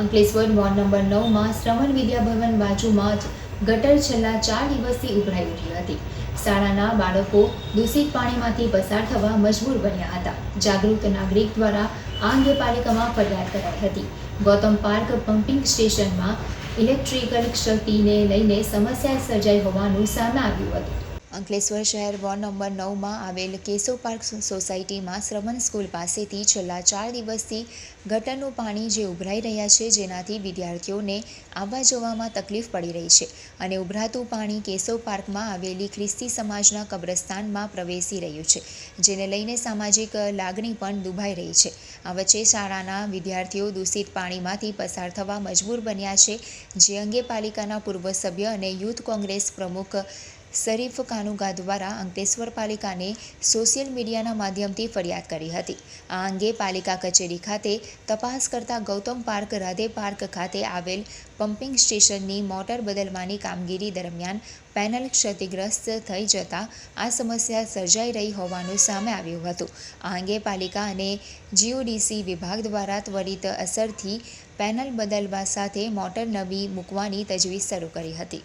Ankleshwar ward number નવમાં શ્રવણ વિદ્યાભવન બાજુમાં જ ગટર છેલ્લા ચાર દિવસથી ઉભરાઈ ઉઠી હતી. શાળાના બાળકો દૂષિત પાણીમાંથી પસાર થવા મજબૂર બન્યા હતા. જાગૃત નાગરિક દ્વારા આ અંગે પાલિકામાં ફરિયાદ કરાઈ હતી. ગૌતમ પાર્ક પમ્પિંગ સ્ટેશનમાં ઇલેક્ટ્રિકલ ક્ષતિને લઈને સમસ્યા સર્જાઈ હોવાનું સામે આવ્યું હતું. અંકલેશ્વર શહેર વોર્ડ નંબર નવમાં આવેલ કેસો પાર્ક સોસાયટીમાં શ્રવણ સ્કૂલ પાસેથી છેલ્લા ચાર દિવસથી ગટરનું પાણી જે ઉભરાઈ રહ્યા છે, જેનાથી વિદ્યાર્થીઓને આવવા જવામાં તકલીફ પડી રહી છે અને ઉભરાતું પાણી કેશવ પાર્કમાં આવેલી ખ્રિસ્તી સમાજના કબ્રસ્તાનમાં પ્રવેશી રહ્યું છે, જેને લઈને સામાજિક લાગણી પણ દુભાઈ રહી છે. આ વચ્ચે શાળાના વિદ્યાર્થીઓ દૂષિત પાણીમાંથી પસાર થવા મજબૂર બન્યા છે, જે અંગે પાલિકાના પૂર્વ સભ્ય અને યુથ કોંગ્રેસ પ્રમુખ શરીફ કાનુગા દ્વારા અંકલેશ્વર પાલિકાને સોશિયલ મીડિયાના માધ્યમથી ફરિયાદ કરી હતી. આ અંગે પાલિકા કચેરી ખાતે તપાસ કરતા ગૌતમ પાર્ક રાધે પાર્ક ખાતે આવેલ પમ્પિંગ સ્ટેશનની મોટર બદલવાની કામગીરી દરમિયાન પેનલ ક્ષતિગ્રસ્ત થઈ જતાં આ સમસ્યા સર્જાઈ રહી હોવાનું સામે આવ્યું હતું. આ અંગે પાલિકા અને જીઓડીસી વિભાગ દ્વારા ત્વરિત અસરથી પેનલ બદલવા સાથે મોટર નવી મૂકવાની તજવીજ શરૂ કરી હતી.